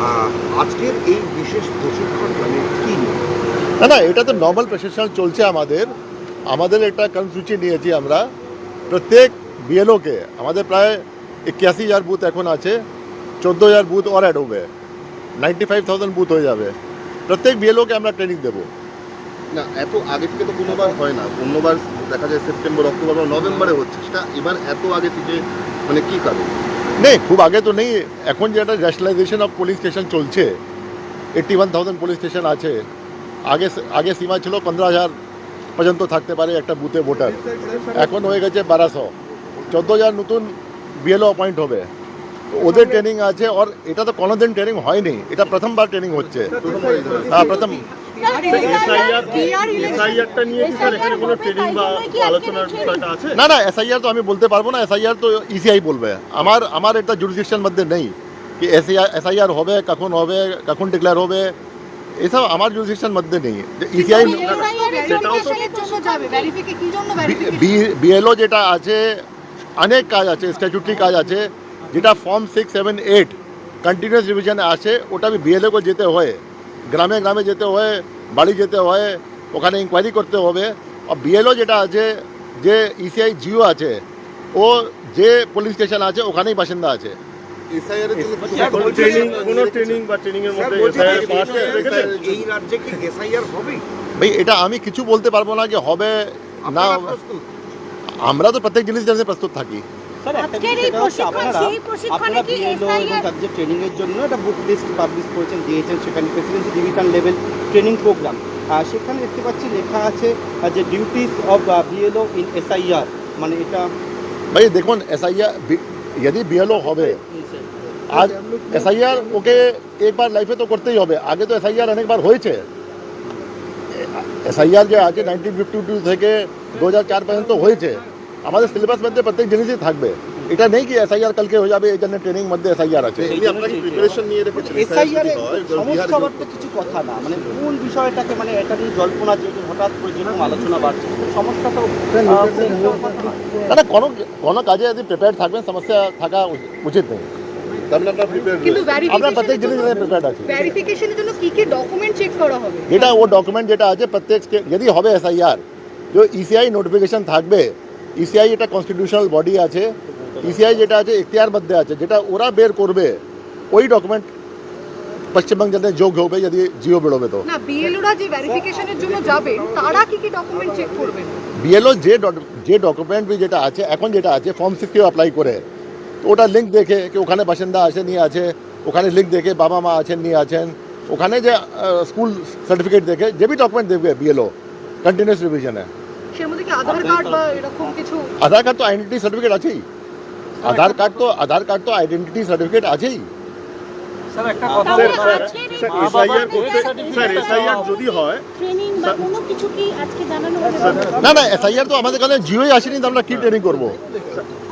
আহ, আজকের এই বিশেষ প্রশিক্ষণ মানে কি না না এটা তো নর্মাল প্রশিক্ষণ চলছে আমাদের। আমাদের একটা কর্মসূচি নিয়েছি আমরা। প্রত্যেক বিএলওকে আমাদের প্রায় একাশি হাজার বুথ এখন আছে চোদ্দ হাজার বুথ ওর অ্যাড হবে নাইনটি ফাইভ থাউজেন্ড বুথ হয়ে যাবে। প্রত্যেক বিএলওকে আমরা ট্রেনিং দেবো। না এত আগে থেকে তো কোনোবার হয় না। অন্যবার দেখা যায় সেপ্টেম্বর অক্টোবর বা নভেম্বরে হচ্ছে। সেটা এবার এত আগে থেকে মানে কি কারণ? নেই, খুব আগে তো নেই। এখন যেটা ন্যাশনালাইজেশন অফ পুলিশ স্টেশন চলছে eighty one thousand police station আছে, আগে আগে সীমা ছিল পনেরো হাজার পর্যন্ত থাকতে পারে একটা বুথে ভোটার এখন হয়ে গেছে বারোশো। চোদ্দ হাজার নতুন বিএলও অ্যাপয়েন্ট হবে। ওদের ট্রেনিং আছে আর এটা তো কোনোদিন ট্রেনিং হয়নি, এটা প্রথমবার ট্রেনিং হচ্ছে। হ্যাঁ প্রথম এসআইআরটা নিয়ে কি স্যার এখানে কোনো ট্রেনিং বা আলোচনার বিষয়টা আছে? না না এসআইআর তো আমি বলতে পারব না এসআইআর তো ইসিআই বলবে। আমার আমার এটা জুডিসিশন মধ্যে নেই কি এসআইআর হবে কখন হবে কখন ডিক্লেয়ার হবে এসব আমার জুডিসিশন মধ্যে নেই। ইসিআই বিএলও যেটা আছে অনেক কাজ আছে স্ট্যাচুটারি কাজ আছে যেটা form six seven eight continuous রিভিশনে আছে ওটা বিএলও যেতে হয়। গ্রামে গ্রামে যেতে হয় বাড়ি যেতে হয় ওখানে ইনকোয়ারি করতে হবে। আর বিএলও যেটা আছে যে ইসিআই জিও আছে ও যে পুলিশ স্টেশন আছে ওখানেই বাসিন্দা আছে। ভাই এটা আমি কিছু বলতে পারব না যে হবে না আমরা তো প্রত্যেক জিনিস জানতে প্রস্তুত থাকি। আজকের এই প্রশিক্ষণ, সেই প্রশিক্ষণে কি বিএলও এবং SIR ট্রেনিং এর জন্য একটা বুক লিস্ট পাবলিশ করেছেন দিয়েছেন সেখানে presidency division level training programme আর সেখানে দেখতে পাচ্ছি লেখা আছে যে duties of BLO in SIR মানে এটা ভাই দেখুন এসআইআর यदि বিএলও হবে আজ এসআইআর ওকে একবার লাইফে তো করতেই হবে। আগে তো এসআইআর অনেকবার হয়েছে। এসআইআর যে আছে নাইনটিন ফিফটি টু থেকে দু হাজার চার পর্যন্ত হয়েছে। আমাদের সিলেবাস মধ্যে প্রত্যেক জিনিসই থাকবে। এটা নেই কি এসআইআর কালকে হয়ে যাবে এই জন্য ট্রেনিং মধ্যে এসআইআর আছে। এসআইআর সমস্যা কিছু কথা না। মানে কোন বিষয়টাকে মানে এটা নিয়ে জল্পনা যেহেতু হঠাৎ করে যেরকম আলোচনা বাড়ছে সমস্যা তো না। কোনো কোনো কাজে যদি প্রিপেয়ার থাকবেন সমস্যা থাকা উচিত নেই। যেটা ও ডকুমেন্ট যেটা আছে প্রত্যেক যদি হবে এসআইআর যে ইসিআই নোটিফিকেশন থাকবে ইসিআই এটা কনস্টিটিউশনাল বডি আছে ইসিআই যেটা আছে এখতিয়ার মধ্যে আছে যেটা ওরা বের করবে ওই ডকুমেন্ট পশ্চিমবঙ্গ জন্য যোগ হবে যদি জিও বেরোবে তো। না বিএলওরা যে ভেরিফিকেশনের জন্য যাবে তারা কি কি ডকুমেন্ট চেক করবেন বিএলও যে যে ডকুমেন্ট যেটা আছে এখন যেটা আছে ফর্ম সিক্সটিও অ্যাপ্লাই করে। তো ওটা লিঙ্ক দেখে কি ওখানে বাসিন্দা আছে নিয়ে আছে ওখানে লিঙ্ক দেখে বাবা মা আছেন নিয়ে আছেন ওখানে যে স্কুল সার্টিফিকেট দেখে যে বি ডকুমেন্ট দেখবে বিএলও কন্টিনিউস রিভিশনে আধার কার্ড বা এরকম কিছু আধার কার্ড তো আইডেন্টি সার্টিফিকেট আছেই। আধার কার্ড তো আধার কার্ড তো আইডেন্টি সার্টিফিকেট আছেই। এসআইআর করতে স্যার এসআইআর যদি হয় ট্রেনিং বা কোনো কিছু কি আজকে জানানো না না এসআইআর তো আমাদের কাছে জিওই আসেনি তো আমরা কি ট্রেনিং করব?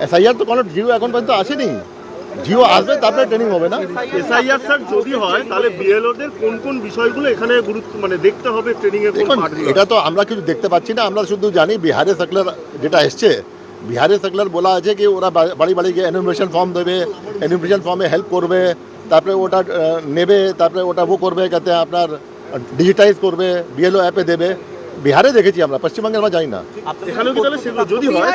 এসআইআর তো কোনো জিও এখন পর্যন্ত আসেনি। জিও আসবে তারপরে ট্রেনিং হবে না? এসআইআর স্যার যদি হয় তাহলে বিএলওদের কোন কোন বিষয়গুলো এখানে গুরুত্ব মানে দেখতে হবে ট্রেনিং এর কোন এটা তো আমরা কিছু দেখতে পাচ্ছি না আমরা শুধু জানি বিহারে সার্কুলার যেটা এসছে বিহারে সার্কুলার বলা আছে কি ওরা বাড়ি বাড়ি গিয়ে এনুমিনেশন ফর্ম দেবে এনুমিনেশন ফর্মে হেল্প করবে তারপরে ওটা নেবে তারপরে ওটা ও করবে যাতে আপনার ডিজিটাইজ করবে বিএলও অ্যাপে দেবে। বিহারে দেখেছি আমরা পশ্চিমবঙ্গে আমরা জানি না। হয়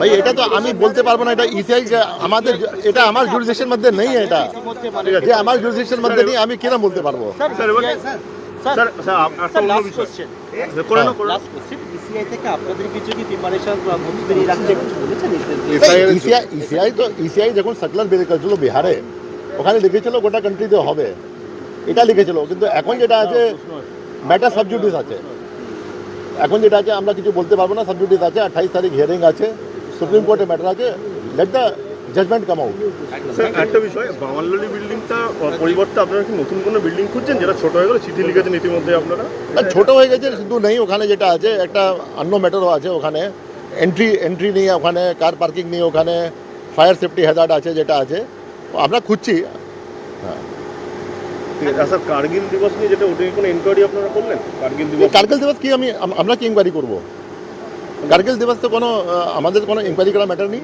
ভাই এটা তো আমি বলতে পারব না এটা ইসিআই আমাদের এটা আমার জুডিসিশন মধ্যে নেই এটা। যে আমার জুডিসিশন মধ্যে নেই আমি কিরম বলতে পারব। স্যার স্যার কোশ্চেন ইসিআই থেকে আপনাদের কিছু কি প্রিপারেশন ভর্তি রাখতে কিছু বলেছেন? এসআইআর ইসিআই ইসিআই তো ইসিআই যখন সার্কুলার বের করেছিল বিহারে ওখানে লিখেছিল গোটা কান্ট্রিতে হবে। এটা লিখেছিল কিন্তু এখন যেটা আছে ম্যাটার সাবজুডিস আছে। এখন যেটা আছে আমরা কিছু বলতে পারব না সাবজুডিস আছে আঠাইশ তারিখ হিয়ারিং আছে সুপ্রিম কোর্টে ম্যাটার আছে let the judgement come out sir একটা বিষয় বামাল্লি বিল্ডিংটা পরিবর্তে আপনারা কি নতুন কোনো বিল্ডিং খুঁজছেন? যেটা ছোট হয়ে গেল চিঠি লিখেছেন ইতিমধ্যে আপনারা? ছোট হয়ে গেছে শুধু নেই ওখানে যেটা আছে একটা অন্য ম্যাটারও আছে ওখানে। এন্ট্রি এন্ট্রি নেই ওখানে কার পার্কিং নেই ওখানে ফায়ার সেফটি হ্যাজার্ড আছে যেটা আছে। আমরা খুঁজছি। হ্যাঁ। স্যার, কার্গিল দিবস নিয়ে যেটা কোনো আপনারা করলেন? কার্গিল দিবস কার্গিল দিবস কি আমি আম- আমরা কি ইনকোয়ারি করব? কার্গিল দিবস তো কোনো আমাদের কোনো ইনকোয়ারি করা ম্যাটার নেই।